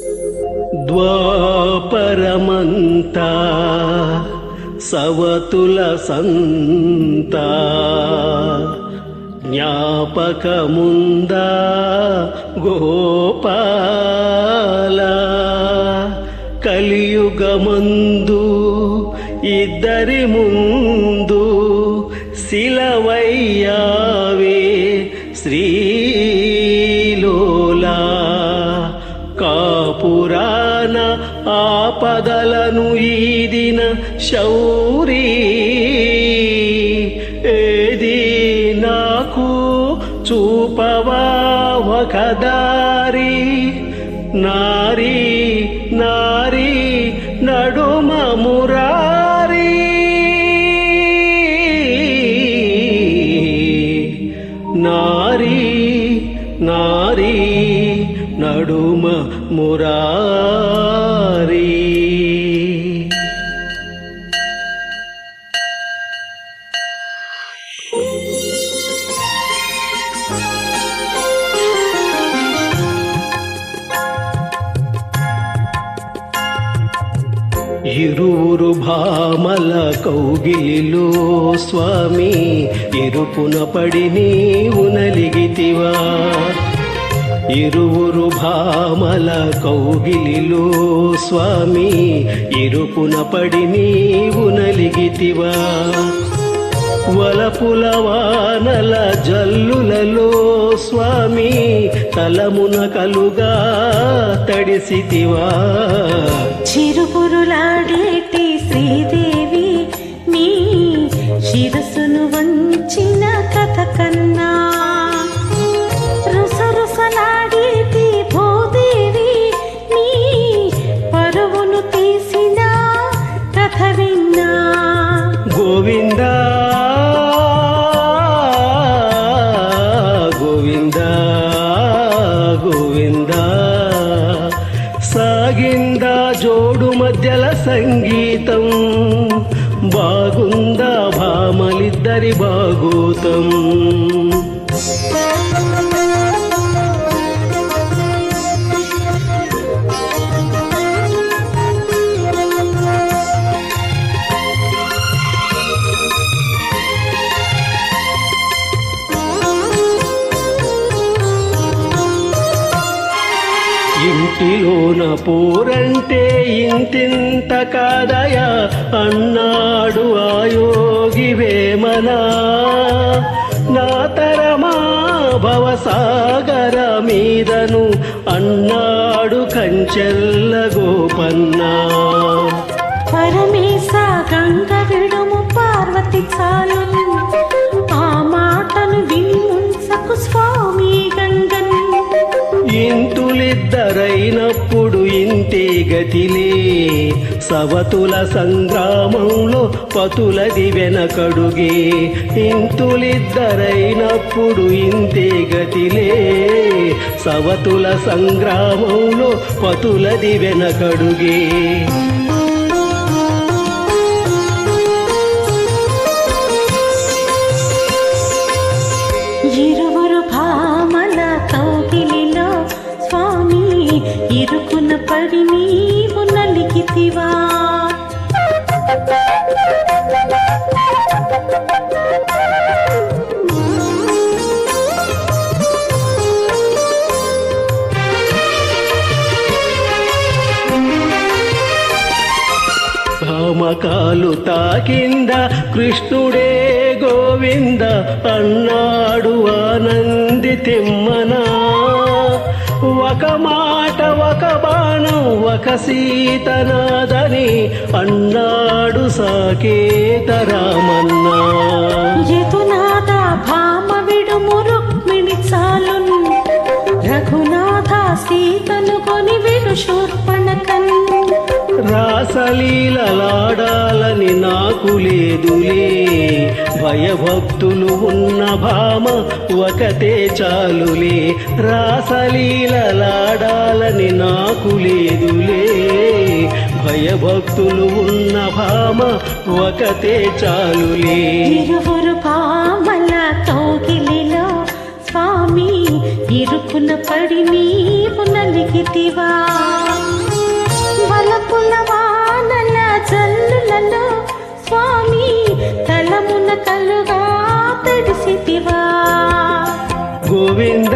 ద్వాపరమంతా సవతుల సంత. జ్ఞాపకముందా గోపాల? కలియుగమందు ఇద్దరి ముందు శిలవయ్యావే ఆపదలను ఈదిన శౌరీ. ఏది నాకు చూపవా ఒక దారి? నారీ నారీ నడుమ మురారీ ఇరువురు భామల కౌగిలిలో స్వామి ఇరుపున పడి నీవు నలిగితివా ఇరువురు భామల కౌగిలిలో స్వామి ఇరుపున పడి నీవు నలిగితివా. వలపుల వానల జల్లులలో స్వామి తలమున కలుగా తడిసితివా. చిరుపురులాడేటి శ్రీదేవి సంగీతం. బాగుందా భామలిద్దరి బాగోతం. ఇంటిలోన పోరంటే ఇంతింత కాదయా? అన్నాడు ఆయోగి వేమనా. నా తరమా భవసాగర మీదను అన్నాడు కంచెల్ల గోపన్నా. పరమేశ గంగ విడుము పార్వతి చాలు ఆ మాటను విన్ముంసకు స్వామి గంగన్. ఇద్దరైనప్పుడు ఇంతే గతిలే సవతుల సంగ్రామంలో పతులది వెనకడుగే. ఇంతులిద్దరైనప్పుడు ఇంతే గతిలే సవతుల సంగ్రామంలో పతులది వెనకడుగే. ఇరువురు భామల ఇరుకున పడి నీవు నలిగితివా? భామకాలు తాకింద కృష్ణుడే గోవింద అన్నాడు ఆనంది తిమ్మనా. ఒక మాట ఒక బాణం ఒక సీతనాదని అన్నాడు సాకేత రామన్నా యదునాథ భామ విడుము రుక్మిణి చాలున్ రఘునాథ సీతను కొని విడు శూర్పణకన్ రాసలీలలాడాలని నాకు లేదులే. భయభక్తులు ఉన్న భామ ఒకతే చాలులే. రాసలీలలాడాలని నాకు లేదులే. భయభక్తులు ఉన్న భామ ఒకతే చాలులే. పామల భామల స్వామి ఇరుకున పడి నీవు నలిగితివా ಗೋವಿಂದ